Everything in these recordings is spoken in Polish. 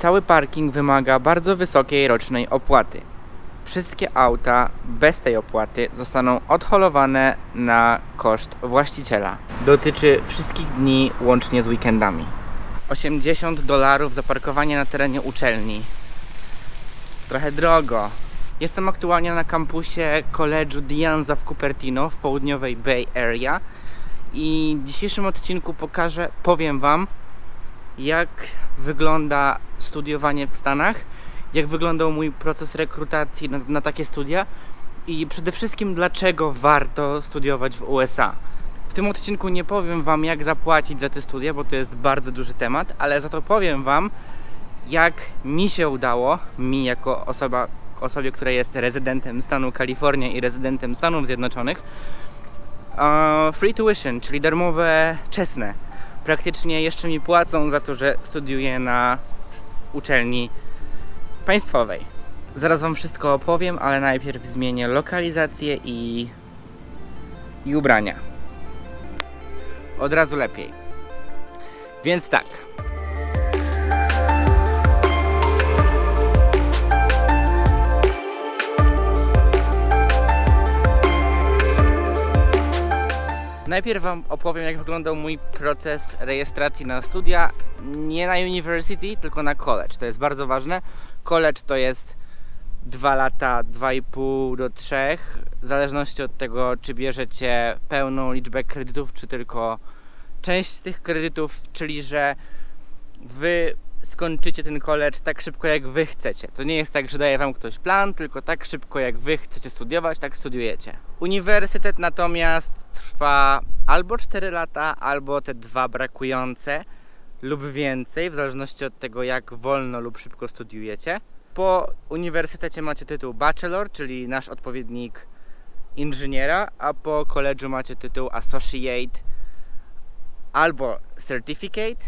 cały parking wymaga bardzo wysokiej rocznej opłaty. Wszystkie auta bez tej opłaty zostaną odholowane na koszt właściciela. Dotyczy wszystkich dni łącznie z weekendami. 80 dolarów za parkowanie na terenie uczelni. Trochę drogo. Jestem aktualnie na kampusie College'u Dianza w Cupertino w południowej Bay Area i w dzisiejszym odcinku pokażę, powiem Wam, jak wygląda studiowanie w Stanach, jak wyglądał mój proces rekrutacji na, na takie studia i przede wszystkim dlaczego warto studiować w USA. W tym odcinku nie powiem Wam, jak zapłacić za te studia, bo to jest bardzo duży temat, ale za to powiem Wam, jak mi się udało, mi jako osoba, osobie, która jest rezydentem stanu Kalifornia i rezydentem Stanów Zjednoczonych, e, free tuition, czyli darmowe czesne. Praktycznie jeszcze mi płacą za to, że studiuję na uczelni państwowej. Zaraz Wam wszystko opowiem, ale najpierw zmienię lokalizację i, i ubrania. Od razu lepiej. Więc tak. Najpierw Wam opowiem, jak wyglądał mój proces rejestracji na studia. Nie na university, tylko na college. To jest bardzo ważne. College to jest 2 lata, 2,5 do 3, w zależności od tego, czy bierzecie pełną liczbę kredytów, czy tylko część tych kredytów, czyli że wy skończycie ten college tak szybko, jak wy chcecie. To nie jest tak, że daje wam ktoś plan, tylko tak szybko, jak wy chcecie studiować, tak studiujecie. Uniwersytet natomiast trwa albo 4 lata, albo te dwa brakujące, lub więcej, w zależności od tego, jak wolno lub szybko studiujecie. Po uniwersytecie macie tytuł bachelor, czyli nasz odpowiednik inżyniera, a po college'u macie tytuł associate albo certificate,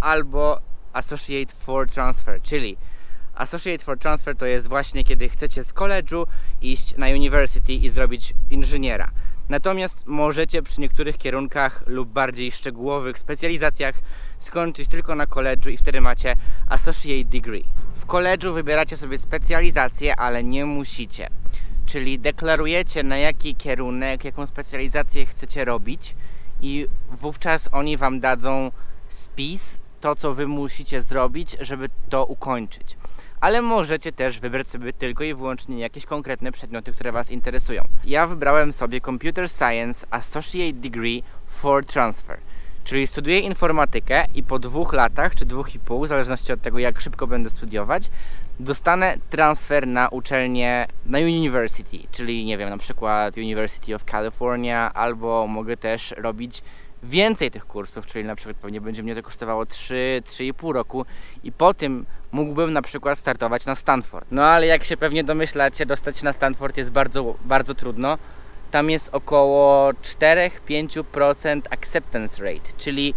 albo associate for transfer, czyli associate for transfer to jest właśnie kiedy chcecie z college'u iść na university i zrobić inżyniera. Natomiast możecie przy niektórych kierunkach lub bardziej szczegółowych specjalizacjach skończyć tylko na college'u i wtedy macie associate degree. W college'u wybieracie sobie specjalizację, ale nie musicie. Czyli deklarujecie na jaki kierunek, jaką specjalizację chcecie robić i wówczas oni wam dadzą spis, to co wy musicie zrobić, żeby to ukończyć. Ale możecie też wybrać sobie tylko i wyłącznie jakieś konkretne przedmioty, które was interesują. Ja wybrałem sobie Computer Science Associate Degree for Transfer. Czyli studiuję informatykę i po dwóch latach, czy dwóch i pół, w zależności od tego jak szybko będę studiować, dostanę transfer na uczelnię, na university, czyli nie wiem, na przykład University of California, albo mogę też robić więcej tych kursów, czyli na przykład pewnie będzie mnie to kosztowało 3, 3,5 roku i po tym mógłbym na przykład startować na Stanford. No ale jak się pewnie domyślacie, dostać się na Stanford jest bardzo, bardzo trudno. Tam jest około 4-5% acceptance rate, czyli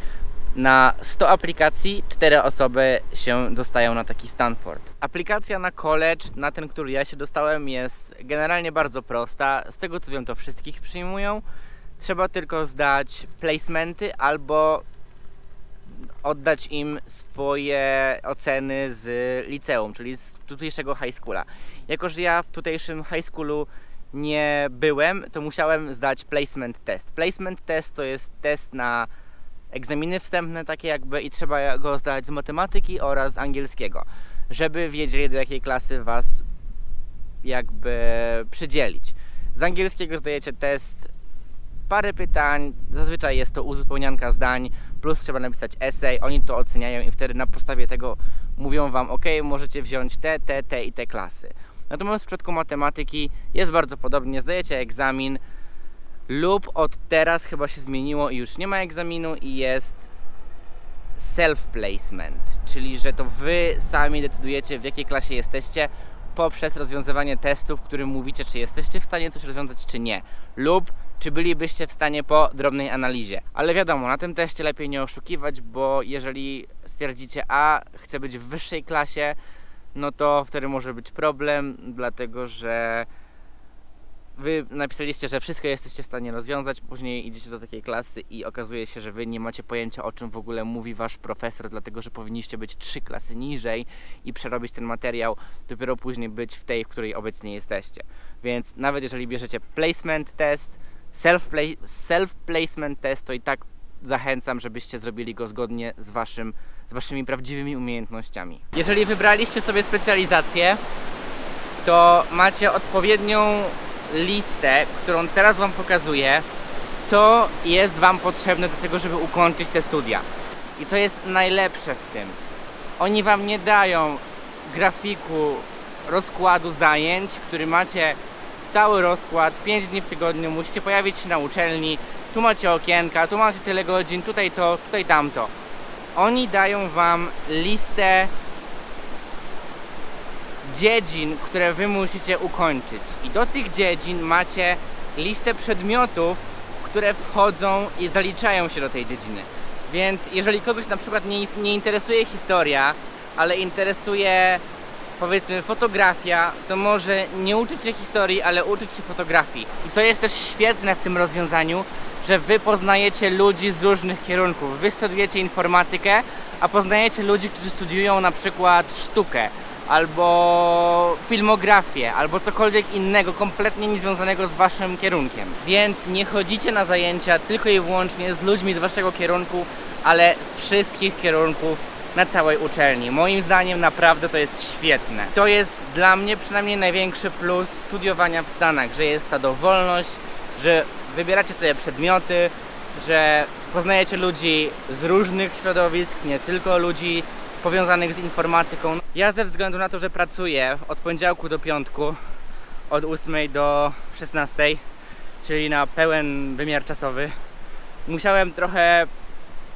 na 100 aplikacji 4 osoby się dostają na taki Stanford. Aplikacja na college, na ten, który ja się dostałem, jest generalnie bardzo prosta. Z tego co wiem, to wszystkich przyjmują. Trzeba tylko zdać placementy albo oddać im swoje oceny z liceum, czyli z tutejszego high schoola. Jako, że ja w tutejszym high schoolu nie byłem, to musiałem zdać placement test. Placement test to jest test na egzaminy wstępne takie jakby i trzeba go zdać z matematyki oraz z angielskiego, żeby wiedzieli do jakiej klasy was jakby przydzielić. Z angielskiego zdajecie test parę pytań, zazwyczaj jest to uzupełnianka zdań, plus trzeba napisać esej, oni to oceniają i wtedy na podstawie tego mówią Wam, ok, możecie wziąć te, te, te i te klasy. Natomiast w przypadku matematyki jest bardzo podobnie, zdajecie egzamin lub od teraz chyba się zmieniło i już nie ma egzaminu i jest self-placement, czyli że to Wy sami decydujecie w jakiej klasie jesteście poprzez rozwiązywanie testów, w którym mówicie, czy jesteście w stanie coś rozwiązać, czy nie. Lub czy bylibyście w stanie po drobnej analizie. Ale wiadomo, na tym teście lepiej nie oszukiwać, bo jeżeli stwierdzicie, a chcę być w wyższej klasie, no to wtedy może być problem, dlatego że wy napisaliście, że wszystko jesteście w stanie rozwiązać, później idziecie do takiej klasy i okazuje się, że wy nie macie pojęcia o czym w ogóle mówi wasz profesor, dlatego że powinniście być trzy klasy niżej i przerobić ten materiał, dopiero później być w tej, w której obecnie jesteście. Więc nawet jeżeli bierzecie placement test, self-pla- self-placement test, to i tak zachęcam, żebyście zrobili go zgodnie z, waszym, z waszymi prawdziwymi umiejętnościami. Jeżeli wybraliście sobie specjalizację, to macie odpowiednią listę, którą teraz Wam pokazuję, co jest Wam potrzebne do tego, żeby ukończyć te studia. I co jest najlepsze w tym. Oni Wam nie dają grafiku rozkładu zajęć, który macie stały rozkład, 5 dni w tygodniu, musicie pojawić się na uczelni, tu macie okienka, tu macie tyle godzin, tutaj to, tutaj tamto. Oni dają Wam listę dziedzin, które wy musicie ukończyć. I do tych dziedzin macie listę przedmiotów, które wchodzą i zaliczają się do tej dziedziny. Więc jeżeli kogoś na przykład nie, nie interesuje historia, ale interesuje powiedzmy fotografia, to może nie uczyć się historii, ale uczyć się fotografii. I co jest też świetne w tym rozwiązaniu, że wy poznajecie ludzi z różnych kierunków. Wy studiujecie informatykę, a poznajecie ludzi, którzy studiują na przykład sztukę albo filmografię, albo cokolwiek innego, kompletnie niezwiązanego z waszym kierunkiem. Więc nie chodzicie na zajęcia tylko i wyłącznie z ludźmi z waszego kierunku, ale z wszystkich kierunków na całej uczelni. Moim zdaniem naprawdę to jest świetne. To jest dla mnie przynajmniej największy plus studiowania w Stanach, że jest ta dowolność, że wybieracie sobie przedmioty, że poznajecie ludzi z różnych środowisk, nie tylko ludzi powiązanych z informatyką. Ja ze względu na to, że pracuję od poniedziałku do piątku, od 8 do 16, czyli na pełen wymiar czasowy, musiałem trochę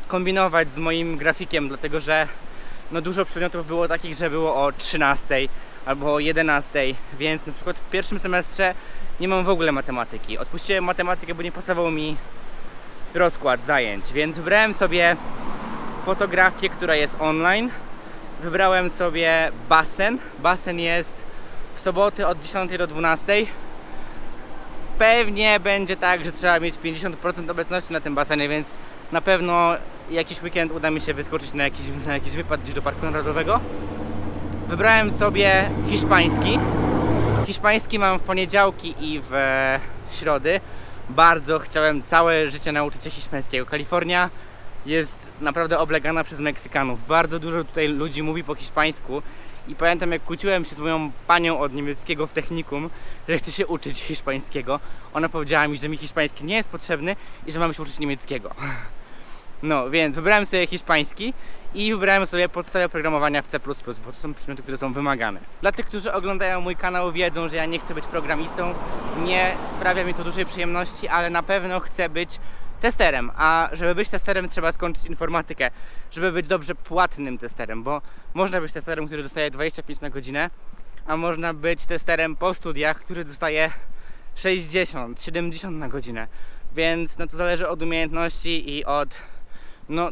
kombinować z moim grafikiem, dlatego że no dużo przedmiotów było takich, że było o 13 albo o 11, więc na przykład w pierwszym semestrze nie mam w ogóle matematyki. Odpuściłem matematykę, bo nie pasował mi rozkład zajęć, więc wybrałem sobie fotografię, która jest online. Wybrałem sobie basen. Basen jest w soboty od 10 do 12. Pewnie będzie tak, że trzeba mieć 50% obecności na tym basenie, więc na pewno jakiś weekend uda mi się wyskoczyć na jakiś, na jakiś wypad gdzieś do Parku Narodowego. Wybrałem sobie hiszpański. Hiszpański mam w poniedziałki i w e, środy. Bardzo chciałem całe życie nauczyć się hiszpańskiego. Kalifornia jest naprawdę oblegana przez Meksykanów. Bardzo dużo tutaj ludzi mówi po hiszpańsku. I pamiętam jak kłóciłem się z moją panią od niemieckiego w technikum, że chcę się uczyć hiszpańskiego. Ona powiedziała mi, że mi hiszpański nie jest potrzebny i że mam się uczyć niemieckiego. No, więc wybrałem sobie hiszpański i wybrałem sobie podstawę programowania w C++, bo to są przedmioty, które są wymagane. Dla tych, którzy oglądają mój kanał wiedzą, że ja nie chcę być programistą, nie sprawia mi to dużej przyjemności, ale na pewno chcę być testerem, a żeby być testerem trzeba skończyć informatykę, żeby być dobrze płatnym testerem, bo można być testerem, który dostaje 25 na godzinę, a można być testerem po studiach, który dostaje 60, 70 na godzinę. Więc no to zależy od umiejętności i od no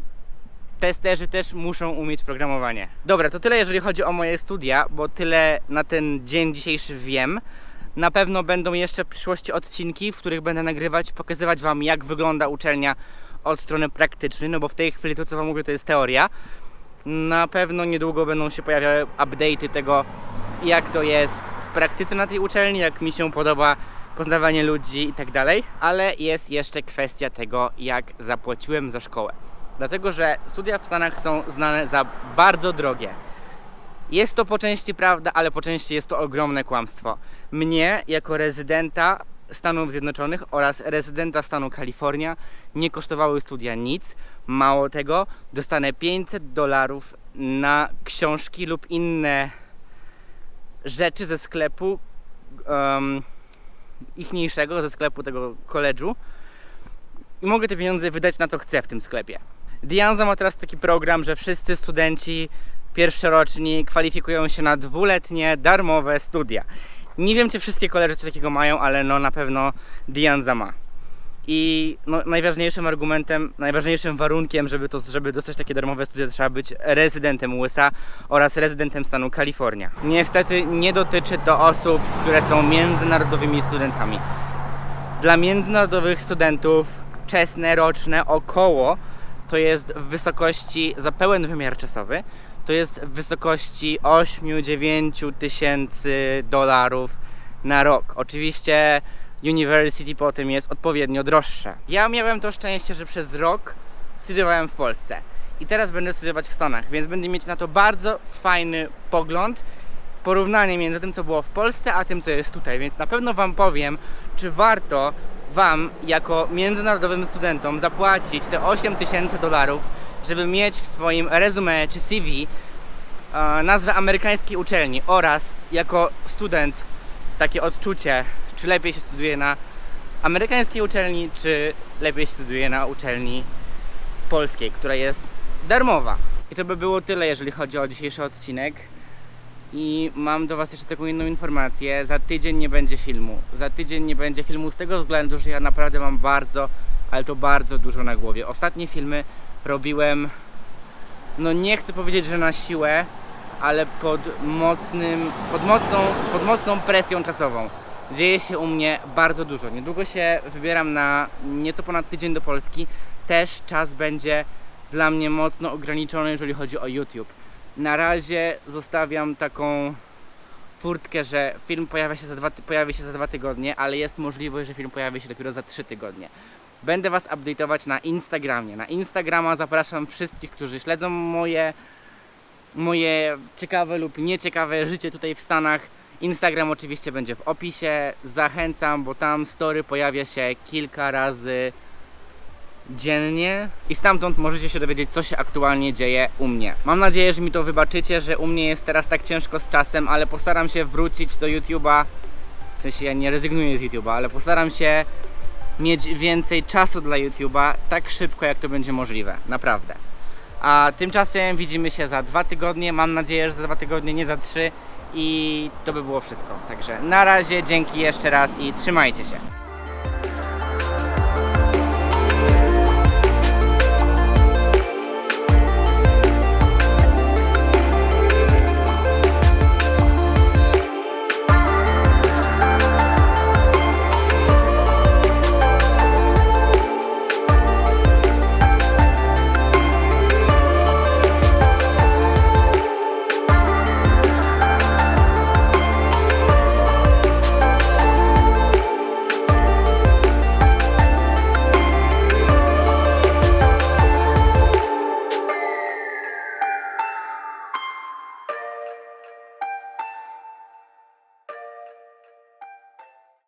testerzy też muszą umieć programowanie. Dobra, to tyle jeżeli chodzi o moje studia, bo tyle na ten dzień dzisiejszy wiem. Na pewno będą jeszcze w przyszłości odcinki, w których będę nagrywać, pokazywać Wam jak wygląda uczelnia od strony praktycznej, no bo w tej chwili to co Wam mówię to jest teoria. Na pewno niedługo będą się pojawiały update'y tego jak to jest w praktyce na tej uczelni, jak mi się podoba poznawanie ludzi i tak dalej, ale jest jeszcze kwestia tego jak zapłaciłem za szkołę. Dlatego, że studia w Stanach są znane za bardzo drogie. Jest to po części prawda, ale po części jest to ogromne kłamstwo. Mnie, jako rezydenta Stanów Zjednoczonych oraz rezydenta stanu Kalifornia, nie kosztowały studia nic. Mało tego, dostanę 500 dolarów na książki lub inne rzeczy ze sklepu um, ichniejszego, ze sklepu tego koledżu i mogę te pieniądze wydać na co chcę w tym sklepie. Dianza ma teraz taki program, że wszyscy studenci pierwszoroczni kwalifikują się na dwuletnie darmowe studia. Nie wiem, czy wszystkie koledzy coś takiego mają, ale no na pewno Dianza ma. I no, najważniejszym argumentem, najważniejszym warunkiem, żeby, to, żeby dostać takie darmowe studia, trzeba być rezydentem USA oraz rezydentem stanu Kalifornia. Niestety nie dotyczy to osób, które są międzynarodowymi studentami. Dla międzynarodowych studentów czesne, roczne około to jest w wysokości za pełen wymiar czasowy to jest w wysokości 8-9 tysięcy dolarów na rok. Oczywiście University potem jest odpowiednio droższe. Ja miałem to szczęście, że przez rok studiowałem w Polsce i teraz będę studiować w Stanach, więc będę mieć na to bardzo fajny pogląd, porównanie między tym, co było w Polsce, a tym, co jest tutaj, więc na pewno Wam powiem, czy warto Wam, jako międzynarodowym studentom, zapłacić te 8 tysięcy dolarów, żeby mieć w swoim resume czy CV e, nazwę amerykańskiej uczelni oraz jako student takie odczucie, czy lepiej się studiuje na amerykańskiej uczelni, czy lepiej się studiuje na uczelni polskiej, która jest darmowa. I to by było tyle, jeżeli chodzi o dzisiejszy odcinek. I mam do Was jeszcze taką inną informację. Za tydzień nie będzie filmu. Za tydzień nie będzie filmu z tego względu, że ja naprawdę mam bardzo, ale to bardzo dużo na głowie. Ostatnie filmy robiłem, no nie chcę powiedzieć, że na siłę, ale pod mocnym, pod mocną, pod mocną presją czasową. Dzieje się u mnie bardzo dużo. Niedługo się wybieram na nieco ponad tydzień do Polski. Też czas będzie dla mnie mocno ograniczony, jeżeli chodzi o YouTube. Na razie zostawiam taką furtkę, że film pojawia się za dwa, pojawi się za dwa tygodnie, ale jest możliwość, że film pojawi się dopiero za trzy tygodnie. Będę Was update'ować na Instagramie. Na Instagrama zapraszam wszystkich, którzy śledzą moje, moje ciekawe lub nieciekawe życie tutaj w Stanach. Instagram oczywiście będzie w opisie. Zachęcam, bo tam story pojawia się kilka razy dziennie i stamtąd możecie się dowiedzieć, co się aktualnie dzieje u mnie. Mam nadzieję, że mi to wybaczycie, że u mnie jest teraz tak ciężko z czasem, ale postaram się wrócić do YouTube'a. W sensie ja nie rezygnuję z YouTube'a, ale postaram się mieć więcej czasu dla YouTube'a tak szybko, jak to będzie możliwe. Naprawdę. A tymczasem widzimy się za dwa tygodnie. Mam nadzieję, że za dwa tygodnie, nie za trzy. I to by było wszystko. Także na razie, dzięki jeszcze raz i trzymajcie się.